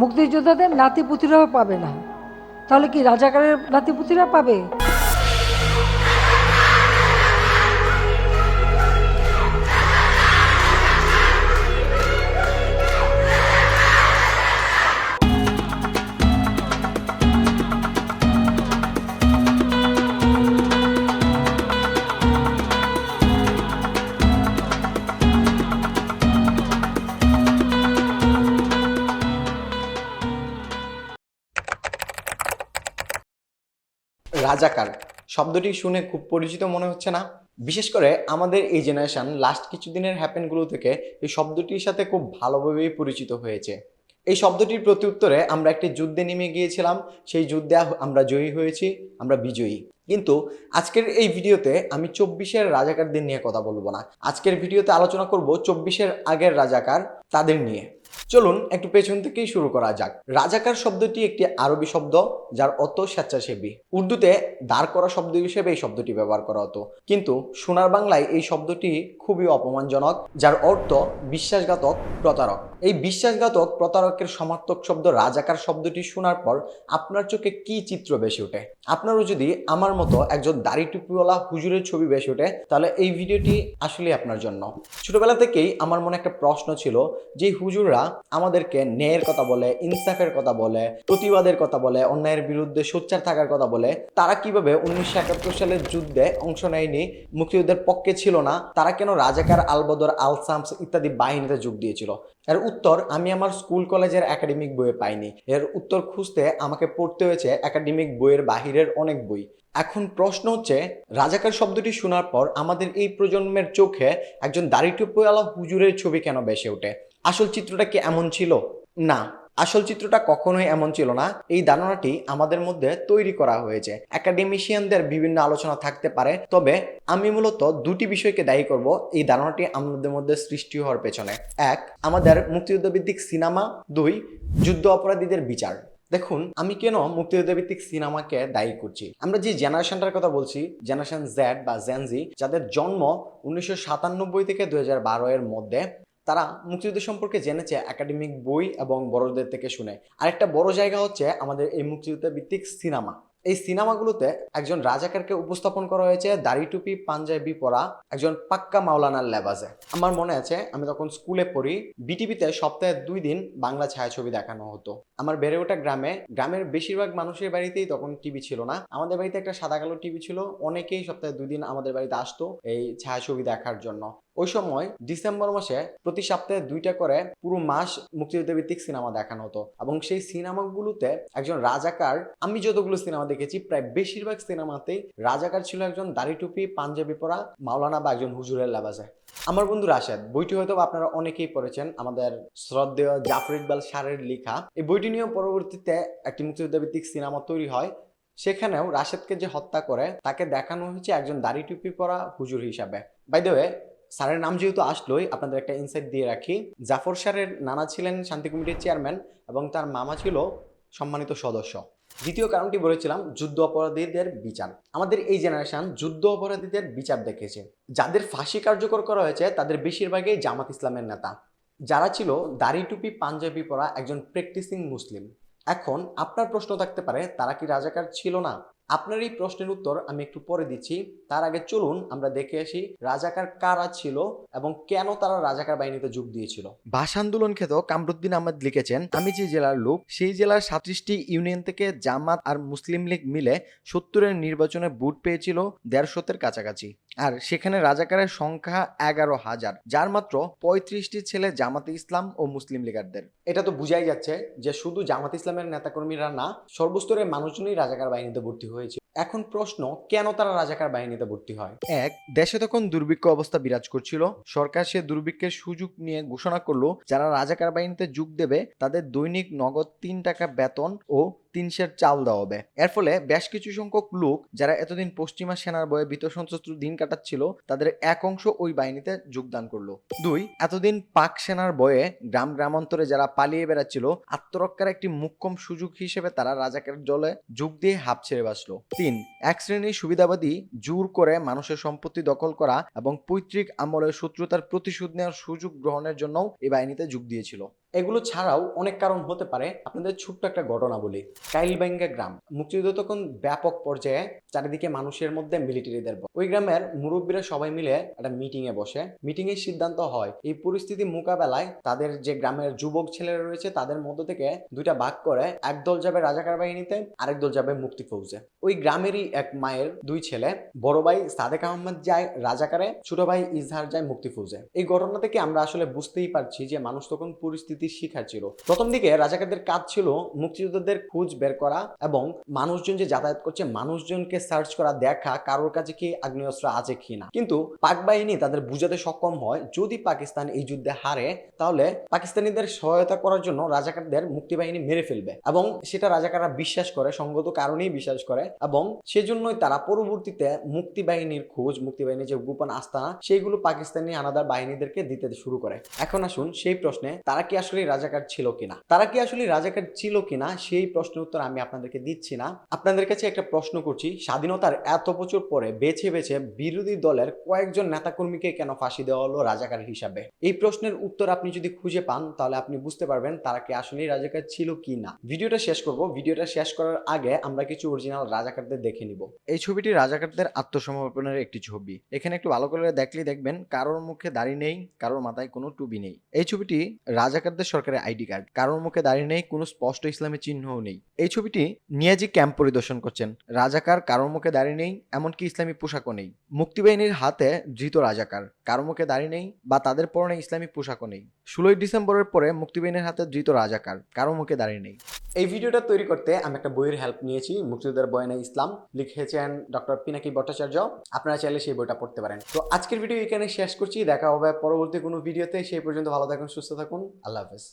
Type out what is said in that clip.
মুক্তিযোদ্ধাদের নাতিপুতিরাও পাবে না। তাহলে কি রাজাকারের নাতিপুতিরা পাবে? রাজাকার। শব্দটি শুনে খুব পরিচিত মনে হচ্ছে না। বিশেষ করে আমাদের এই জেনারেশন লাস্ট কিছুদিনের হ্যাপেনগুলো থেকে এই শব্দটির সাথে খুব ভালোভাবেই পরিচিত হয়েছে। এই শব্দটির প্রত্যুত্তরে আমরা একটি যুদ্ধে নেমে গিয়েছিলাম। সেই যুদ্ধে আমরা জয়ী হয়েছি, আমরা বিজয়ী। কিন্তু আজকের এই ভিডিওতে আমি চব্বিশের রাজাকারদের নিয়ে কথা বলব না। আজকের ভিডিওতে আলোচনা করব চব্বিশের আগের রাজাকার তাদের নিয়ে। চলুন, একটু পেছন থেকেই শুরু করা যাক। রাজাকার শব্দটি একটি আরবি শব্দ, যার অর্থ স্বেচ্ছাসেবী। উর্দুতে দাঁড় করা শব্দ হিসেবে এই শব্দটি ব্যবহার করা হতো। কিন্তু সোনার বাংলায় এই শব্দটি খুবই অপমানজনক, যার অর্থ বিশ্বাসঘাতক প্রতারক। এই বিশ্বাসঘাতক প্রতারকের সমার্থক শব্দ রাজাকার শব্দটি শোনার পর আপনার চোখে কি চিত্র বেশি ওঠে? আপনারও যদি আমার মতো একজন দাড়ি টুপিওয়ালা হুজুরের ছবি বেশি ওঠে, তাহলে এই ভিডিওটি আসলে আপনার জন্য। ছোটবেলা থেকেই আমার মনে একটা প্রশ্ন ছিল যে হুজুররা আমাদেরকে ন্যায়ের কথা বলে, ইনসাফের কথা বলে, প্রতিবাদের কথা বলে, অন্যায়ের বিরুদ্ধে সোচ্চার থাকার কথা বলে, তারা কীভাবে উনিশশো একাত্তর সালের যুদ্ধে অংশ নেয়নি, মুক্তিযুদ্ধের পক্ষে ছিল না, তারা কেন রাজাকার আলবদর আলসামস ইত্যাদি বাহিনীতে যোগ দিয়েছিল? এর উত্তর আমি আমার স্কুল কলেজের একাডেমিক বইয়ে পাইনি। এর উত্তর খুঁজতে আমাকে পড়তে হয়েছে একাডেমিক বইয়ের বাহিরের অনেক বই। এখন প্রশ্ন হচ্ছে, রাজাকার শব্দটি শোনার পর আমাদের এই প্রজন্মের চোখে একজন দাড়ি টুপিওয়ালা হুজুরের ছবি কেন বেসে ওঠে? আসল চিত্রটা কি এমন ছিল? না। আসল চিত্রটা কখনোই এমন ছিল না। এই ধারণাটি আমাদের মধ্যে তৈরি করা হয়েছে। একাডেমিশিয়ানদের বিভিন্ন আলোচনা থাকতে পারে। তবে আমি মূলত দুটি বিষয়কে দায়ী করব এই ধারণাটি আমাদের মধ্যে সৃষ্টি হওয়ার পেছনে। এক, আমাদের মুক্তিযুদ্ধ ভিত্তিক সিনেমা। দুই, যুদ্ধ অপরাধীদের বিচার। দেখুন, আমি কেন মুক্তিযুদ্ধ ভিত্তিক সিনেমাকে দায়ী করছি? আমরা যে জেনারেশনটার কথা বলছি, জেনারেশন জেড বা জেনজি যাদের জন্ম উনিশশো সাতানব্বই থেকে দু হাজার বারো এর মধ্যে তারা মুক্তিযুদ্ধ সম্পর্কে জেনেছে একাডেমিক বই এবং বড়দের থেকে শুনে। আরেকটা বড় জায়গা হচ্ছে আমাদের এই মুক্তিযুদ্ধ ভিত্তিক সিনেমা। এই সিনেমাগুলোতে একজন রাজাকারকে উপস্থাপন করা হয়েছে দাড়ি টুপি, পাঞ্জাবি পরা একজন পাক্কা মাওলানার লেবাজে। আমার মনে আছে, আমি তখন স্কুলে পড়ি, বিটিভিতে সপ্তাহে দুই দিন বাংলা ছায়াছবি দেখানো হতো। আমার বেড়ে ওঠা গ্রামে, গ্রামের বেশিরভাগ মানুষের বাড়িতেই তখন টিভি ছিল না। আমাদের বাড়িতে একটা সাদা কালো টিভি ছিল, অনেকেই সপ্তাহে দুই দিন আমাদের বাড়িতে আসতো এই ছায়াছবি দেখার জন্য। ওই সময় ডিসেম্বর মাসে প্রতি সপ্তাহে দুইটা করে পুরো মাস মুক্তিযুদ্ধ ভিত্তিক সিনেমা দেখানো হতো। এবং সেই সিনেমাগুলোতে একজন রাজাকার, আমি যতগুলো সিনেমা দেখেছি, প্রায় বেশিরভাগ সিনেমাতেই রাজাকার ছিল একজন দাড়ি টুপি, পাঞ্জাবি পরা মাওলানা বা একজন হুজুরের লেবাসে আমার বন্ধু রাশেদ, বইটি হয়তো আপনারা অনেকেই পড়েছেন, আমাদের শ্রদ্ধেয় জাফর ইকবাল সারের লেখা। এই বইটি নিয়েও পরবর্তীতে একটি মুক্তিযুদ্ধ ভিত্তিক সিনেমা তৈরি হয়। সেখানেও রাশেদকে যে হত্যা করে, তাকে দেখানো হয়েছে একজন দাড়ি টুপি পরা হুজুর হিসাবে। বাই দ্য ওয়ে স্যারের নাম যেহেতু আসলোই, আপনাদের একটা ইনসাইট দিয়ে রাখি। জাফর স্যারের নানা ছিলেন শান্তি কমিটির চেয়ারম্যান এবং তার মামা ছিল সম্মানিত সদস্য। দ্বিতীয় কারণটি বলেছিলাম, যুদ্ধ অপরাধীদের বিচার। আমাদের এই জেনারেশন যুদ্ধ অপরাধীদের বিচার দেখেছে। যাদের ফাঁসি কার্যকর করা হয়েছে, তাদের বেশিরভাগই জামাত ইসলামের নেতা। যারা ছিল, দাড়ি টুপি, পাঞ্জাবি পরা একজন প্র্যাকটিসিং মুসলিম। এখন আপনার প্রশ্ন থাকতে পারে, তারা কি রাজাকার ছিল না? আপনার এই প্রশ্নের উত্তর আমি একটু পরে দিচ্ছি। তার আগে চলুন আমরা দেখে আসি রাজাকার কারা ছিল এবং কেন তারা রাজাকার বাহিনীতে যোগ দিয়েছিল। ভাষা আন্দোলন খেত কামরুদ্দিন আহমেদ লিখেছেন আমি যে জেলার লোক সেই জেলার সাতত্রিশটি ইউনিয়ন থেকে জামাত আর মুসলিম লীগ মিলে সত্তরের নির্বাচনে ভোট পেয়েছিল দেড়শোতের কাছাকাছি। আর সেখানে রাজাকারের সংখ্যা এগারো হাজার যার মাত্র পঁয়ত্রিশটি ছেলে জামাতে ইসলাম ও মুসলিম লীগারদের। এটা তো বুঝাই যাচ্ছে যে শুধু জামাত ইসলামের নেতাকর্মীরা না সর্বস্তরের মানুষজনই রাজাকার বাহিনীতে ভর্তি হয়েছে। এখন প্রশ্ন, কেন তারা রাজাকার বাহিনীতে ভর্তি হয়? এক, দেশে তখন দুর্ভিক্ষ অবস্থা বিরাজ করছিল। সরকার সে দুর্ভিক্ষের সুযোগ নিয়ে ঘোষণা করল, যারা রাজাকার বাহিনীতে যোগ দেবে, তাদের দৈনিক নগদ তিন টাকা বেতন ও তিন সের চাল দেওয়া হবে। এর ফলে বেশ কিছু সংখ্যক লোক যারা এতদিন পশ্চিমা সেনার বয়ে ভীত সন্ত্রস্ত দিন কাটাচ্ছিল, তাদের এক অংশ ওই বাহিনীতে যোগদান করল। দুই, এতদিন পাক সেনার বয়ে গ্রাম গ্রামান্তরে যারা পালিয়ে বেড়াচ্ছিল, আত্মরক্ষার একটি মুখ্যম সুযোগ হিসেবে তারা রাজাকের জলে যোগ দিয়ে হাঁপ ছেড়ে বাঁচলো। তিন, এক শ্রেণির সুবিধাবাদী জোর করে মানুষের সম্পত্তি দখল করা এবং পৈতৃক আমলের শত্রুতার প্রতিশোধ নেওয়ার সুযোগ গ্রহণের জন্যও এই বাহিনীতে যোগ দিয়েছিল। এগুলো ছাড়াও অনেক কারণ হতে পারে। আপনাদের ছোট্ট একটা ঘটনা বলি। কাইলবাঙ্গা গ্রাম। মুক্তিযুদ্ধ তখন ব্যাপক পর্যায়ে চারিদিকে মানুষের মধ্যে মিলিটারিদের ওই গ্রামের মুরব্বীরা সবাই মিলে একটা মিটিং এ বসে। মিটিং এর সিদ্ধান্ত হয়, এই পরিস্থিতি মোকাবেলায় তাদের যে গ্রামের যুবক ছেলেরা রয়েছে, তাদের মধ্য থেকে দুইটা ভাগ করে এক দল যাবে রাজাকার বাহিনীতে, আরেক দল যাবে মুক্তি ফৌজে। ওই গ্রামেরই এক মায়ের দুই ছেলে, বড় ভাই সাদেক আহমদ যায় রাজাকারে, ছোট ভাই ইজহার যায় মুক্তি ফৌজে। এই ঘটনা থেকে আমরা আসলে বুঝতেই পারছি যে মানুষ তখন পরিস্থিতির শিকার ছিল। প্রথম দিকে রাজাকারদের কাজ ছিল মুক্তিযোদ্ধাদের খোঁজ বের করা এবং মানুষজন যে যাতায়াত করছে, মানুষজনকে সার্চ করা, দেখা কারোর কাছে কি আগ্নেয়াস্ত্র আছে কি না। কিন্তু পাক বাহিনী তাদের বুঝাতে সক্ষম হয়, যদি পাকিস্তান এই যুদ্ধে হারে, তাহলে পাকিস্তানিদের সহায়তা করার জন্য রাজাকারদের মুক্তি বাহিনী মেরে ফেলবে এবং সেটা রাজাকাররা বিশ্বাস করে, সঙ্গত কারণেই বিশ্বাস করে এবং সেজন্যই তারা পরবর্তীতে মুক্তি বাহিনীর খোঁজ, মুক্তি বাহিনীর যে গোপন আস্তানা সেইগুলো পাকিস্তানি হানাদার বাহিনীদেরকে দিতে শুরু করে। এখন আসুন সেই প্রশ্নে, তারা কি আসলে রাজাকার ছিল কিনা? তারা কি আসলে রাজাকার ছিল কিনা? সেই প্রশ্নের উত্তর আমি আপনাদেরকে দিচ্ছি না। আপনাদের কাছে একটা প্রশ্ন করছি। স্বাধীনতার এত বছর পরে বেছে বেছে বিরোধী দলের কয়েকজন নেতাকর্মীকে কেন ফাঁসি দেওয়া হলো রাজাকার হিসাবে? এই প্রশ্নের উত্তর আপনি যদি খুঁজে পান, তাহলে আপনি বুঝতে পারবেন তারা কি আসলেই রাজাকার ছিল কি না ভিডিওটা শেষ করব। ভিডিওটা শেষ করার আগে আমরা কিছু অরিজিনাল রাজাকারদের দেখে নিব। এই ছবিটি রাজাকারদের আত্মসমর্পণের একটি ছবি। এখানে একটু ভালো করে দেখলে দেখবেন, কারোর মুখে দাড়ি নেই, কারোর মাথায় কোনো টুবি নেই। এই ছবিটি রাজাকারদের সরকারের আইডি কার্ড। কারোর মুখে দাঁড়িয়ে নেই, কোনো স্পষ্ট ইসলামের চিহ্নও নেই। এই ছবিটি নিয়াজি ক্যাম্প পরিদর্শন করছেন। রাজাকার কারোর মুখে দাঁড়িয়ে নেই, এমনকি ইসলামী পোশাকও নেই। মুক্তিবাহিনীর হাতে ধৃত রাজাকার। কারও মুখে দাড়ি নেই বা তাদের পরনে ইসলামিক পোশাকও নেই। ষোলোই ডিসেম্বরের পরে মুক্তিবাহিনীর হাতে ধৃত রাজাকার, কারও মুখে দাড়ি নেই। এই ভিডিওটা তৈরি করতে আমি একটা বইয়ের হেল্প নিয়েছি, মুক্তিযোদ্ধার বয়না ইসলাম, লিখেছেন ডক্টর পিনাকি ভট্টাচার্য। আপনারা চাইলে সেই বইটা পড়তে পারেন। তো আজকের ভিডিও এখানে শেষ করছি, দেখা হবে পরবর্তী কোনো ভিডিওতে সেই পর্যন্ত ভালো থাকুন, সুস্থ থাকুন। আল্লাহ হাফেজ।